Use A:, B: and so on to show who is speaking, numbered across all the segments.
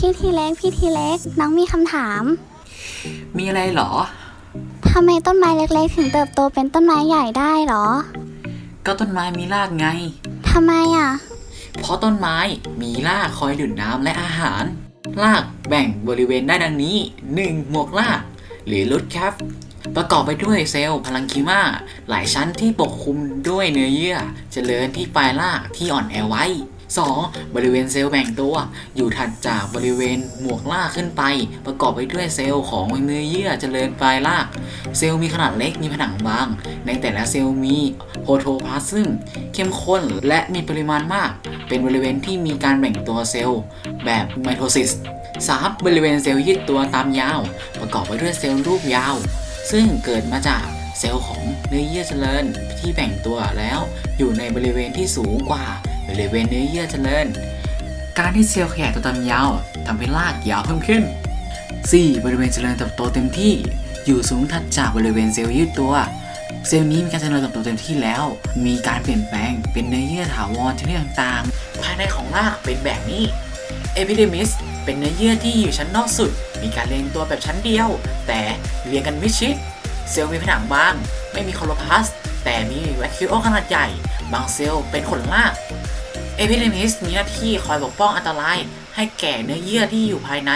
A: ทีเล็กพี่ทีเล็กน้องมีคำถาม
B: มีอะไรเหรอ
A: ทำไมต้นไม้เล็กๆ ถึงเติบโตเป็นต้นไม้ใหญ่ได้หรอ
B: ก็ต้นไม้มีรากไง
A: ทำไมอะ
B: เพราะต้นไม้มีรากคอยดูดน้ำและอาหาร รากแบ่งบริเวณได้ดังนี้ 1. หมวกราก หรือรูทแคปประกอบไปด้วยเซลล์พลังคีมาหลายชั้นที่ปกคลุมด้วยเนื้อเยื่อ เจริญที่ปลายรากที่อ่อนแอไว้ 2. บริเวณเซลล์แบ่งตัว อยู่ถัดจากบริเวณหมวกราขึ้นไป ประกอบไปด้วยเซลล์ของเนื้อเยื่อเจริญปลายราก เซลล์มีขนาดเล็กมีผนังบาง ในแต่ละเซลล์มีโพโทพลาซึมเข้มข้นและมีปริมาณมาก เป็นบริเวณที่มีการแบ่งตัวเซลล์แบบไมโทซิส 3. บริเวณเซลล์ยืดตัวตามยาว ประกอบไปด้วยเซลล์รูปยาว ซึ่งเกิดมาจากเซลล์ของเนื้อเยื่อเจริญที่แบ่งตัวแล้วอยู่ในบริเวณที่สูงกว่า บริเวณเนื้อเยื่อเจริญ การที่เซลล์ขยายตัวตามยาวทำให้รากยาวเพิ่มขึ้น 4. บริเวณเจริญเติบโตเต็มที่ อยู่สูงถัดจากบริเวณเซลล์ยืดตัว เซลล์นี้มีการเจริญเติบโตเต็มที่แล้ว มีการเปลี่ยนแปลงเป็นเนื้อเยื่อถาวรชนิดต่างๆ ภายในของรากเป็นแบบนี้เอพิเดมิสเป็นเนื้อเยื่อที่อยู่ชั้นนอกสุด มีการเรียงตัวแบบชั้นเดียว แต่เรียงกันมิดชิด เซลล์มีผนังบาง ไม่มีโคโลพลาส แต่มีแวคคิโอขนาดใหญ่ บางเซลล์เป็นขนราก เอพิเดมิสมีหน้าที่คอยปกป้องอันตราย ให้แก่เนื้อเยื่อที่อยู่ภายใน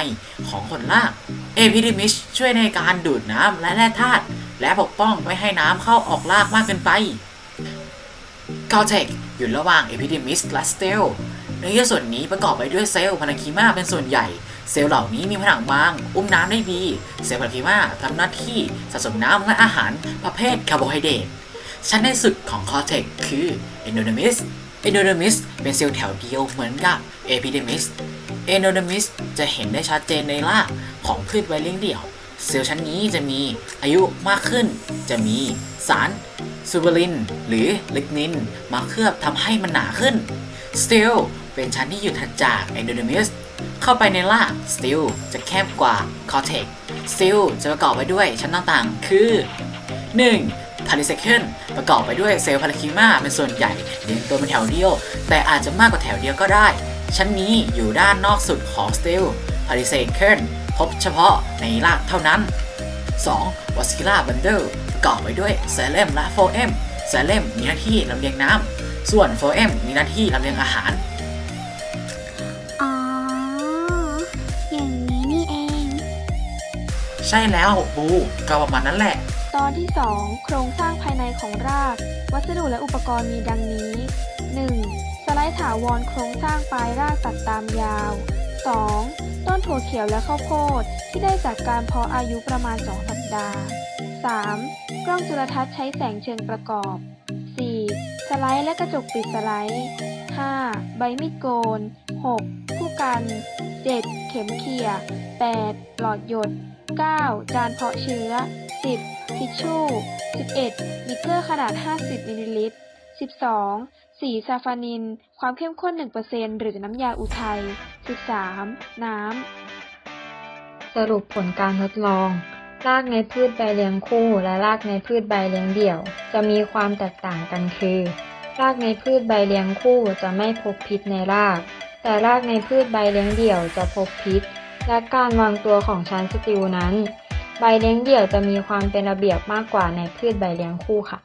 B: ของขนรากเอพิเดมิสช่วยในการดูดน้ำและแร่ธาตุและปกป้องไม่ให้น้ำเข้าออกรากมากเกินไปก o เทคอยู่ระหว่างเอพิเดมิสและสเตลเนื้อเยื่อส่วนนี้ประกอบไปด้วยเซลล์พาราคีมาเป็นส่วนใหญ่ เซลล์เหล่านี้มีผนังบาง อุ้มน้ำได้ดี เซลล์พาราคีมาทำหน้าที่สะสมน้ำและอาหารประเภทคาร์โบไฮเดรตชั้นในสุดของคอเทกคือเอนโดเดมิส เอนโดเดมิสเป็นเซลล์แถวเดียวเหมือนกับเอพิเดมิสเอนโดเดมิสจะเห็นได้ชัดเจนในรากของพืชใบเลี้ยงเดี่ยว เซลล์ชั้นนี้จะมีอายุมากขึ้น จะมีสารซูเบอริน หรือลิกนิน มาเคลือบทำให้มันหนาขึ้นสติลเป็นชั้นที่อยู่ถัดจากเอนโดเดมิสเข้าไปในรากสติลจะแคบกว่าคอเทกสติลจะประกอบไปด้วยชั้นต่างๆ คือ 1. พาริเซเคิลประกอบไปด้วยเซลล์พาราคิมาเป็นส่วนใหญ่เรียงตัวเป็นแถวเดียว แต่อาจจะมากกว่าแถวเดียวก็ได้ ชั้นนี้อยู่ด้านนอกสุดของสติลพาริเซเคิลพบเฉพาะในรากเท่านั้น 2. วัสคิล่าบันเดิลประกอบไปด้วยเซเลมและโฟเอมเซเลมมีหน้าที่ลำเลียงน้ำส่วนโฟเอมมีหน้าที่ลำเลียงอาหาร
A: อ๋ออย่างนี้นี่เอง
B: ใช่แล้วบูก็ประมาณนั้นแหละ
C: ตอนที่ 2 โครงสร้างภายในของราก วัสดุและอุปกรณ์มีดังนี้ 1. สไลด์ถาวรโครงสร้างปลายรากตัดตามยาว 2. ต้นถั่วเขียวและข้าวโพดที่ได้จากการเพาะอายุประมาณ 2 สัปดาห์ 3. กล้องจุลทรรศน์ใช้แสงเชิงประกอบ 4. สไลด์และกระจกปิดสไลด์ 5. ใบมีดโกน 6. ผู้กัน 7. เข็มเขี่ย 8. หลอดหยด 9. จานเพาะเชื้อ 10. ทิชชู่ 11. มิเกอร์ขนาด 50 มิลลิลิตร 12. สีซาฟานิน ความเข้มข้น 1%หรือน้ำยาอุทัย 13. น้ำ
D: สรุปผลการทดลองรากในพืชใบเลี้ยงคู่และรากในพืชใบเลี้ยงเดี่ยว จะมีความแตกต่างกันคือ รากในพืชใบเลี้ยงคู่จะไม่พบพิษในราก แต่รากในพืชใบเลี้ยงเดี่ยวจะพบพิษ และการวางตัวของชั้นสติวนั้น ใบเลี้ยงเดี่ยวจะมีความเป็นระเบียบมากกว่าในพืชใบเลี้ยงคู่ค่ะ